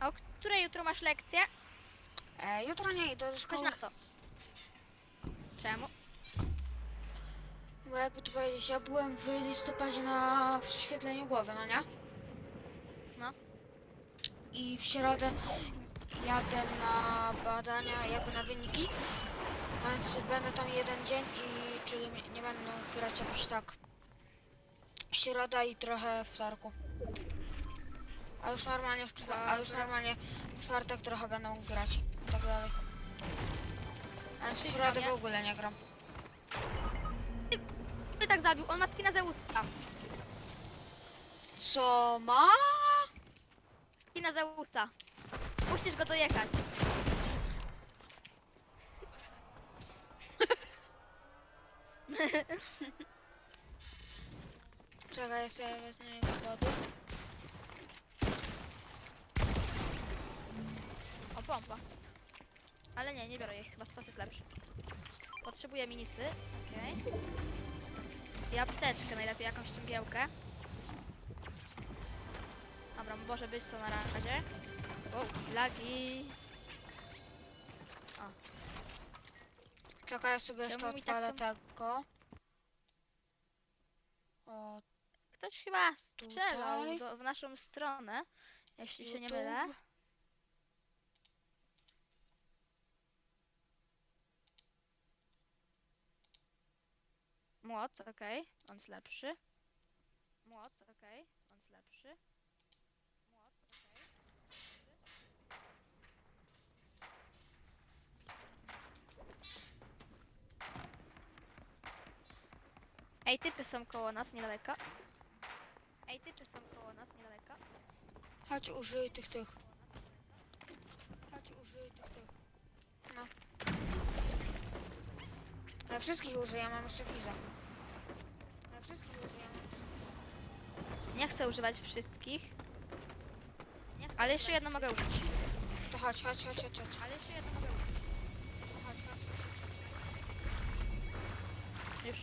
A o której jutro masz lekcję? E, jutro nie idę do Chodź szkoły. na to. Czemu? Bo jakby to powiedzieć, ja byłem w listopadzie na wyświetleniu głowy, no nie? No. I w środę jadę na badania, jakby na wyniki. Więc będę tam jeden dzień i czyli nie- nie będą grać jakoś tak środa i trochę wtorku. A już normalnie w, czwa- a już normalnie w czwartek trochę będą grać i tak dalej. Więc w środę w ogóle nie gram. Ty tak zabił, on ma skina Zeusa. Co ma? Skina Zeusa. Musisz go dojechać. Czekaj, ja sobie wezmę jego. Pompa. Ale nie, nie biorę jej, chyba spas jest lepszy. Potrzebuję minisy, okej. I apteczkę, najlepiej jakąś cegiełkę. Dobra, może być to na razie. Wow, lagi. Czekaj, ja sobie jeszcze Czemu mi tak odpalę tego. O, Ktoś chyba strzelał Tutaj. do, w naszą stronę, jeśli się nie YouTube. mylę. Młot, okej, on jest lepszy. Młot, okej, on jest lepszy. Młot, okej. Ej, typy są koło nas niedaleko. Ej, typy są koło nas niedaleko. chodź użyj tych tych. Chodź użyj tych tych. No. Ja wszystkich użyję, mam jeszcze fiza. Ja wszystkich użyję. mam- Nie chcę używać wszystkich. Ale jeszcze jedno mogę użyć. To chodź, chodź, chodź, chodź, chodź. Ale jeszcze jedno mogę użyć. chodź, chodź. Już.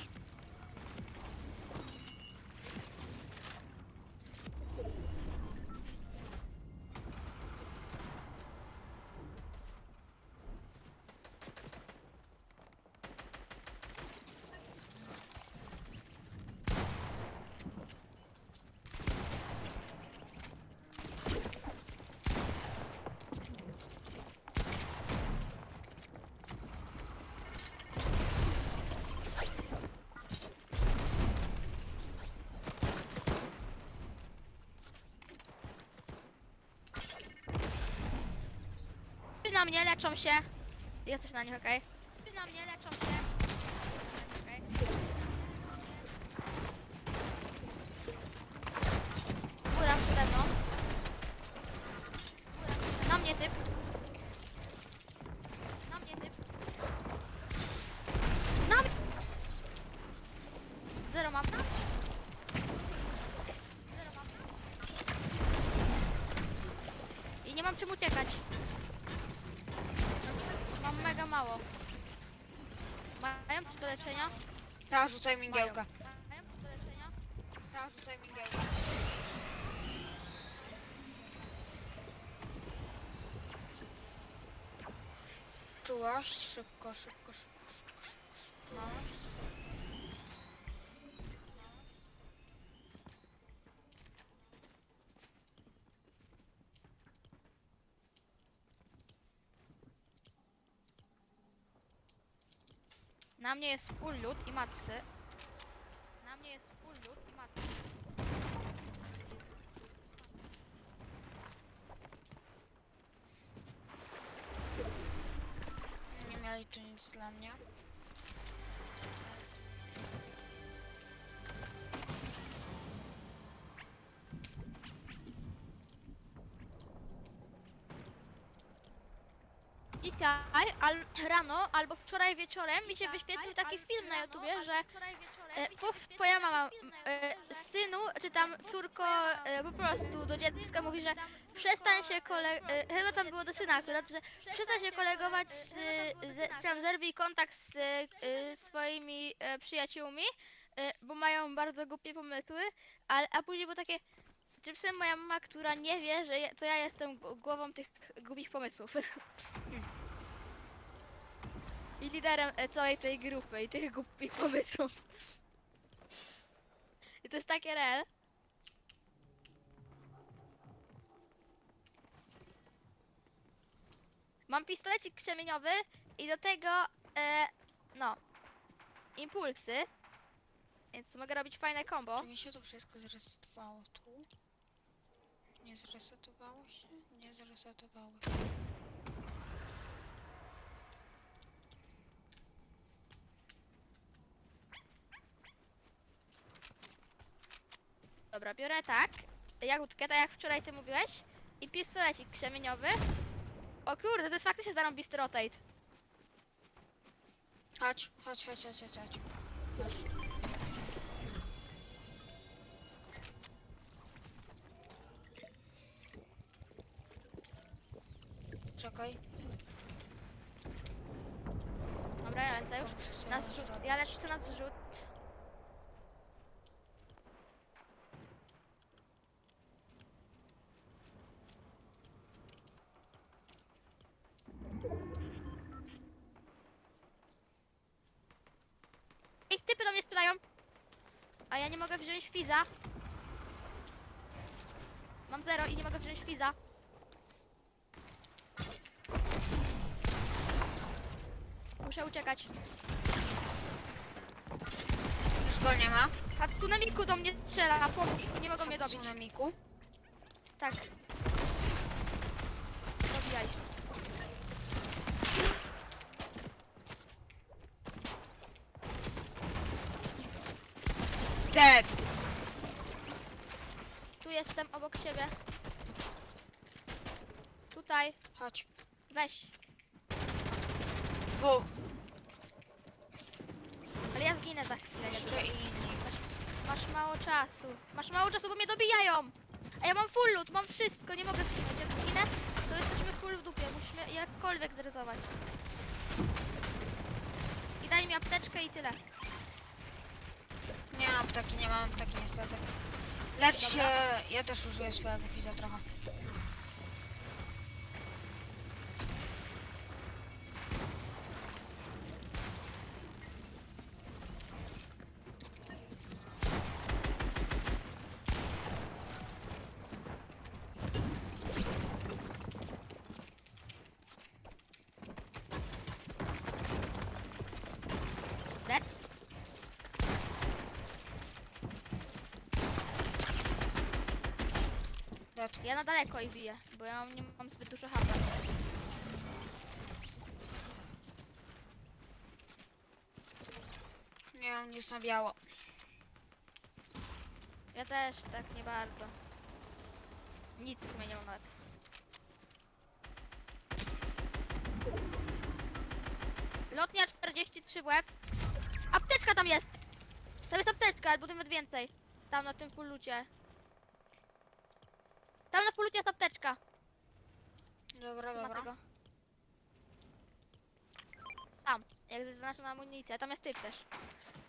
Na mnie leczą się. Jesteś na nich, okej? Ty na mnie leczą się. Góra przede mną. Na mnie typ. Na mnie typ. Na mnie. Zero mam. Zero mam. I nie mam czym uciekać. Mam mega mało. Mają coś do leczenia? Teraz rzucaj mingiełkę. Mają coś do leczenia? Teraz rzucaj mingiełkę. Czułaś? Szybko, szybko, szybko, szybko, szybko. szybko. No. Na mnie jest full loot i matsy. Na mnie jest full loot i matsy. Nie mieli tu nic dla mnie. Dzisiaj al rano albo wczoraj wieczorem mi się wyświetlił taki film na YouTubie, że e, puf, twoja mama, e, synu, czy tam córko, e, po prostu do dziecka mówi, że przestań się kole... E, chyba tam było do syna akurat, że przestań się kolegować z, z tam zerwij kontakt z e, swoimi e, przyjaciółmi, e, bo mają bardzo głupie pomysły, a, a później było takie Czymsem moja mama, która nie wie, że je, to ja jestem głową tych głupich pomysłów. I liderem całej tej grupy i tych głupich pomysłów. I to jest takie real. Mam pistolecik krzemieniowy i do tego, e, no, impulsy. Więc mogę robić fajne combo. Czy mi się to wszystko zresetowało tu? Nie zresetowało się? Nie zresetowało się. Dobra, biorę tak, jagódkę, tak jak wczoraj ty mówiłeś, i pistolecik krzemieniowy. O kurde, to jest faktycznie zarąbisty rotate. Chodź, chodź, chodź, chodź, chodź, chodź. Już. Czekaj. Dobra, ja lecę już. Na zrzut, ja lecę na zrzut. Ej, typy do mnie strzelają. A ja nie mogę wziąć fiza. Mam zero i nie mogę wziąć fiza. Muszę uciekać. Już go nie ma. Hatsune Miku do mnie strzela, pomóż, nie mogą mnie dobić. Tsunamiku. Tak. Dobijaj. Dead! Tu siebie. Tutaj, Chodź. weź. Dwóch. Ale ja zginę za chwilę. Jeszcze inni. Masz mało czasu. Masz mało czasu, bo mnie dobijają. A ja mam full loot, mam wszystko, nie mogę zginąć. Jak zginę, to jesteśmy full w dupie. Musimy jakkolwiek zryzować. I daj mi apteczkę i tyle. Nie mam apteki, nie mam apteki niestety. Lecz się, Dobra. ja też użyję swojego fiza trochę. Dead? Dead. Ja na daleko ich biję, bo ja nie mam zbyt dużo HP. Nie mam nic na biało. Ja też tak nie bardzo. Nic w sumie nie mam nawet. Lotnia 43 w łeb. Apteczka tam jest! Tam jest apteczka, albo nawet więcej. Tam na tym pulucie. Tam na pulucie jest apteczka. Dobra, dobra. tego. Tam, jak zaznaczona amunicja, tam jest typ też.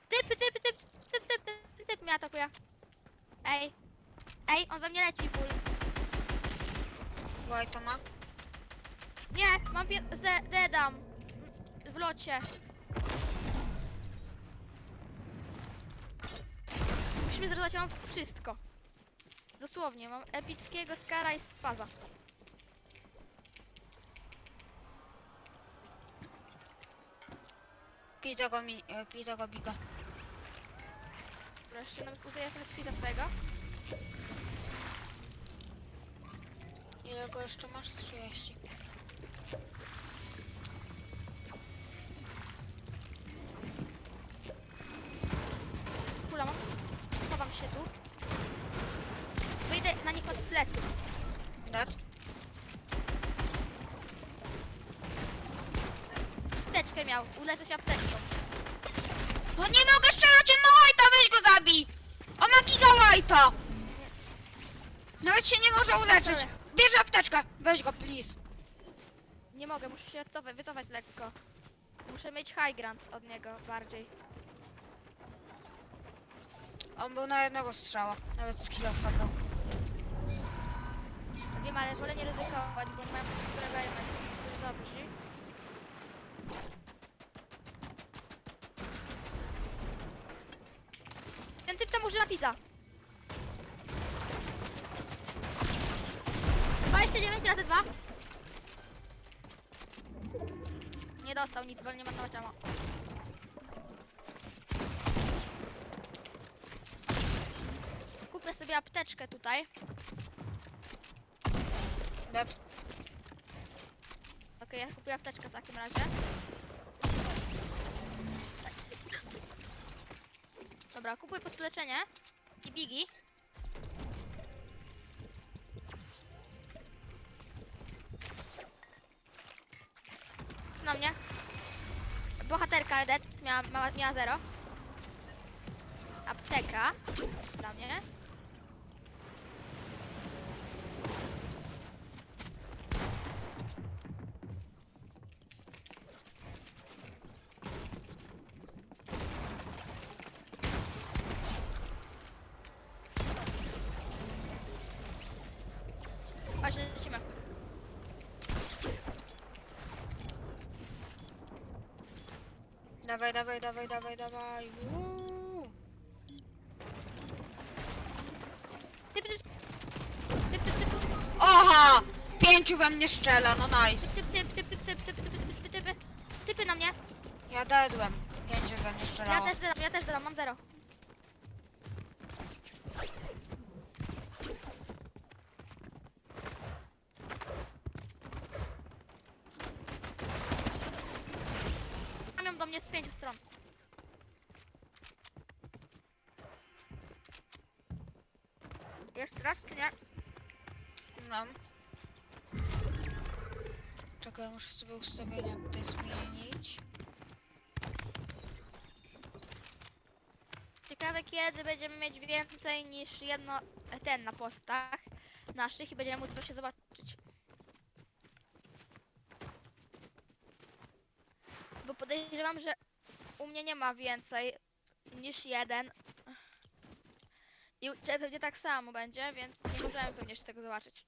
Typy, typy, typ, typ, typ, typ, typ mnie atakuje. Ej. Ej, on we mnie leci full. White ma. Nie, mam pie... Dedam. W locie. Musimy ja mam wszystko. Dosłownie, mam epickiego skara i spaza. Pij tego, mi, e, pij tego biga. Dobra, jeszcze nawet użyję speeda swojego. Ile go jeszcze masz? 30. Kula mam. Chowam się tu. Wyjdę na nich od plecy. Dead. Apteczkę miał, uleczę się apteczką. No nie mogę strzelać, White'a, weź go zabij! On ma giga White'a! Nawet się nie może uleczyć. Bierz apteczkę, weź go, please. Nie mogę, muszę się cofać, wycofać lekko. Muszę mieć high ground od niego bardziej. On był na jednego strzała, nawet z kilofa był. Ale wolę nie ryzykować, bo mam kolegają którzy dobrzy. Ten typ tam używa pizza. 29 razy 2. Nie dostał nic, bo nie ma nawet ammo. Kupię sobie apteczkę tutaj. Dead. Okej, ja kupię apteczkę w takim razie. Dobra, kupuję podleczenie i bigi. Na mnie. Bohaterka dead, miała, miała, miała zero. Apteka dla mnie. Właśnie, lecimy. Dawaj, dawaj, dawaj, dawaj, dawaj. Uuu. Typ, typ, typ, typ, typ, typ. Oha! Pięciu we mnie strzela, no nice. Typ, typ, typ, typ, typ, typ, typ, typ, typ, typy. Typy na mnie. Ja dedłem. Pięciu we mnie Ja strzelało. też dodam, ja też dodam, mam zero. Mam do mnie z pięciu stron. Jeszcze raz, czy nie? No. Czekaj, muszę sobie ustawienia tutaj zmienić. Ciekawe kiedy będziemy mieć więcej niż jedno ten na postach naszych i będziemy móc się zobaczyć. Bo podejrzewam, że u mnie nie ma więcej niż jeden. I u ciebie pewnie tak samo będzie, więc nie możemy pewnie jeszcze tego zobaczyć.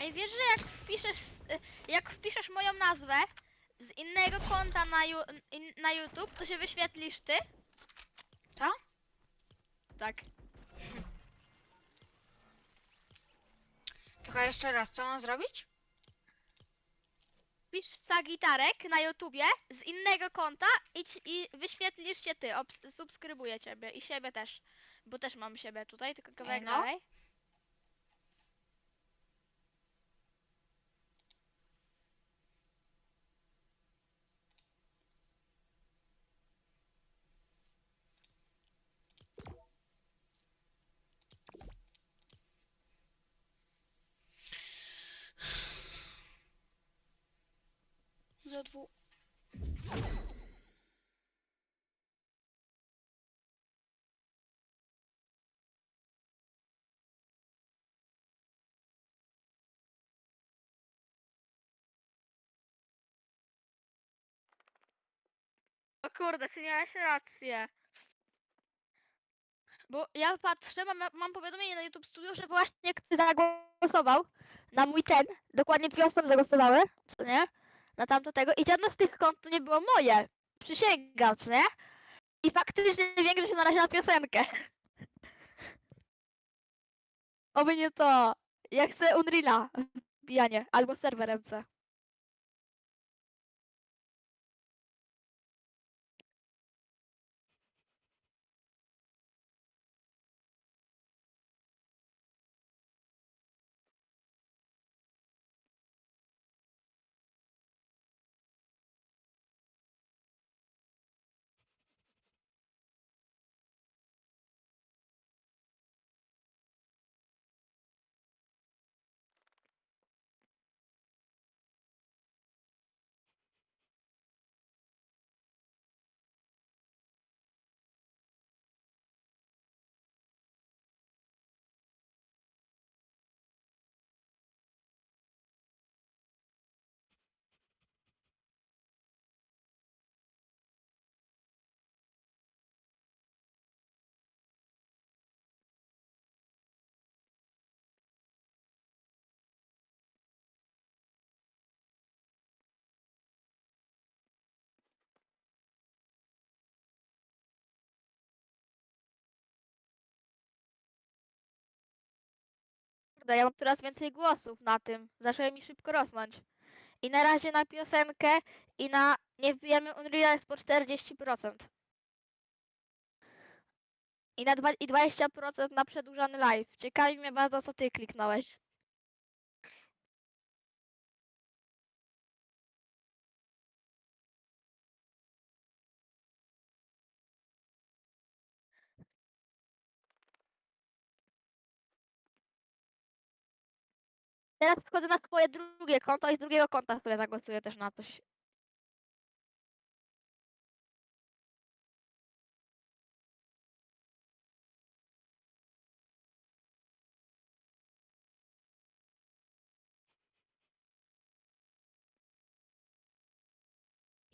Ej, wiesz, że jak wpiszesz, s- y, jak wpiszesz moją nazwę z innego konta na, ju, in, na YouTube, to się wyświetlisz ty? Co? Tak. Czekaj, jeszcze raz, co mam zrobić? Wpisz Sagitarek na YouTubie z innego konta i, ci- i wyświetlisz się ty, obs- subskrybuję ciebie i siebie też, bo też mam siebie tutaj, tylko kawałek no. dalej. Za dwu. O kurde, ty miałeś rację. Bo ja patrzę, mam, mam powiadomienie na YouTube Studio, że właśnie ktoś zagłosował na mój ten. Dokładnie dwie osoby zagłosowały, co nie? Na tamto tego. I żadne z tych kont nie było moje. Przysięgam, co nie? I faktycznie większość się narazi na piosenkę. Oby nie to. Ja chcę Unreala wbijanie. Albo serwer MC. Mam coraz więcej głosów na tym. Zaczęły mi szybko rosnąć. I na razie na piosenkę i na nie wbijamy Unreal jest po 40%. I na dwa, i 20% na przedłużany live. Ciekawi mnie bardzo, co ty kliknąłeś. Teraz wchodzę na twoje drugie konto i z drugiego konta, które zagłosuję też na coś.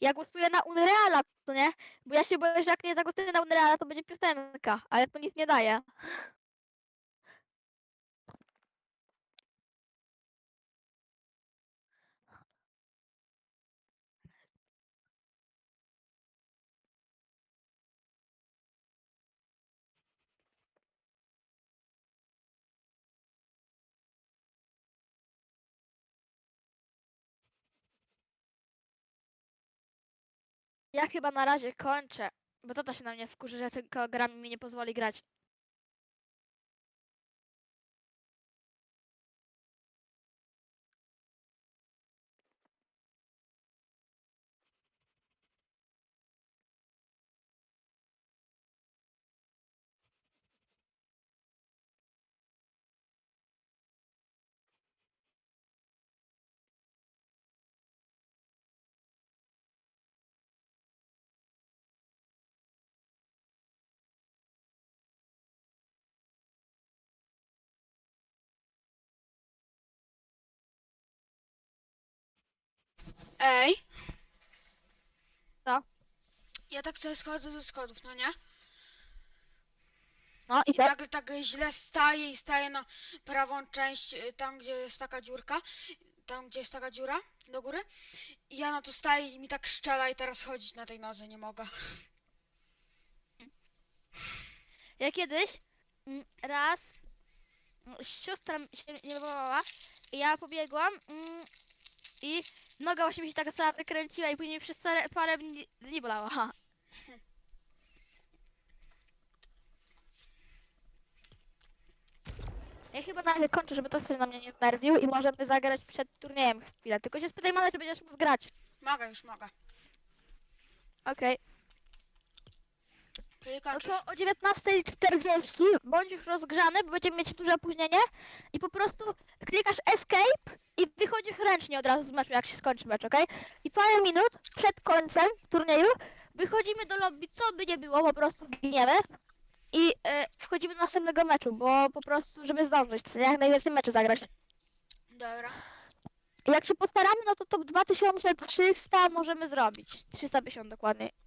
Ja głosuję na Unreala, co nie? Bo ja się boję, że jak nie zagłosuję na Unreala, to będzie piosenka, ale to nic nie daje. Ja chyba na razie kończę, bo tata się na mnie wkurzy, że tylko gra mi nie pozwoli grać. Ej! Co? Ja tak sobie schodzę ze schodów, no nie? No i I tak? nagle tak źle staję i staję na prawą część, y, tam gdzie jest taka dziurka, tam gdzie jest taka dziura do góry. I ja na to staję i mi tak szczela i teraz chodzić na tej nodze nie mogę. Ja kiedyś mm, raz mm, siostra mi się nie wołała i ja pobiegłam mm, i noga właśnie mi się tak cała wykręciła i później przez parę, parę dni, dni bolała. Ja chyba na razie kończę, żeby to sobie na mnie nie znerwił i możemy zagrać przed turniejem chwilę. Tylko się spytaj mamy, czy będziesz mógł grać. Mogę, już mogę. Okej. Czyli No kończysz? o 19.40 bądź już rozgrzany, bo będziemy mieć duże opóźnienie i po prostu klikasz escape i wychodzisz ręcznie od razu z meczu, jak się skończy mecz, okej? I parę minut przed końcem turnieju wychodzimy do lobby, co by nie było, po prostu giniemy i e, wchodzimy do następnego meczu, bo po prostu, żeby zdążyć, co nie? jak najwięcej meczy zagrać. Dobra. Jak się postaramy, no to top 2300 możemy zrobić, 350 dokładniej.